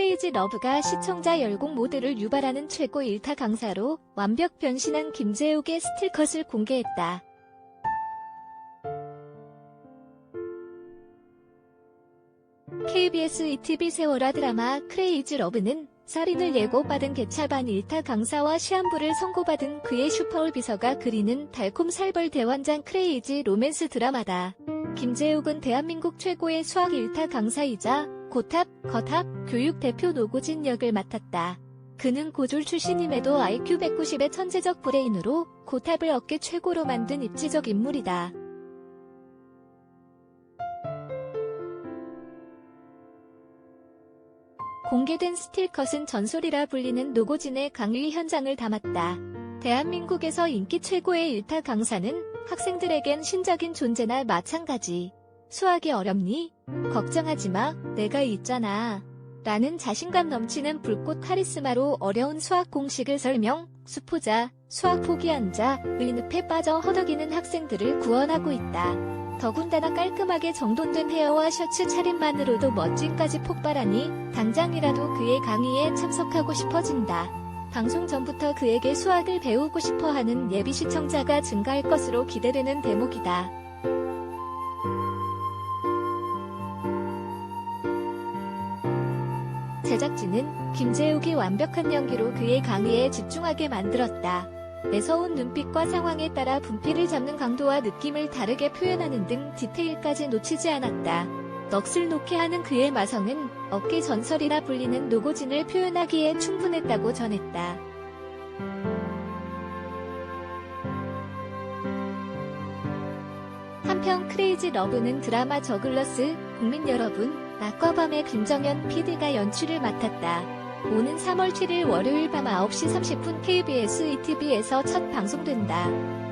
크레이지 러브가 시청자 열공 모드를 유발하는 최고 일타 강사로 완벽 변신한 김재욱의 스틸컷을 공개했다. KBS ETV 세월화 드라마 크레이지 러브는 살인을 예고받은 개차반 일타 강사와 시한부를 선고받은 그의 슈퍼올 비서가 그리는 달콤 살벌 대환장 크레이지 로맨스 드라마다. 김재욱은 대한민국 최고의 수학 일타 강사이자 고탑, 거탑, 교육 대표 노고진 역을 맡았다. 그는 고졸 출신임에도 IQ 190의 천재적 브레인으로 고탑을 어깨 최고로 만든 입지적 인물이다. 공개된 스틸컷은 전설이라 불리는 노고진의 강의 현장을 담았다. 대한민국에서 인기 최고의 일타 강사는 학생들에겐 신적인 존재나 마찬가지. 수학이 어렵니? 걱정하지 마, 내가 있잖아. 라는 자신감 넘치는 불꽃 카리스마로 어려운 수학 공식을 설명, 수포자, 수학 포기한 자, 의늪에 빠져 허덕이는 학생들을 구원하고 있다. 더군다나 깔끔하게 정돈된 헤어와 셔츠 차림만으로도 멋짐까지 폭발하니 당장이라도 그의 강의에 참석하고 싶어진다. 방송 전부터 그에게 수학을 배우고 싶어 하는 예비 시청자가 증가할 것으로 기대되는 대목이다. 제작진은 김재욱이 완벽한 연기로 그의 강의에 집중하게 만들었다. 매서운 눈빛과 상황에 따라 분필을 잡는 강도와 느낌을 다르게 표현하는 등 디테일까지 놓치지 않았다. 넋을 놓게 하는 그의 마성은 어깨 전설이라 불리는 노고진을 표현하기에 충분했다고 전했다. 한편 크레이지 러브는 드라마 저글러스 국민 여러분 낮과 밤의 김정현 PD가 연출을 맡았다. 오는 3월 7일 월요일 밤 9시 30분 KBS ETV에서 첫 방송된다.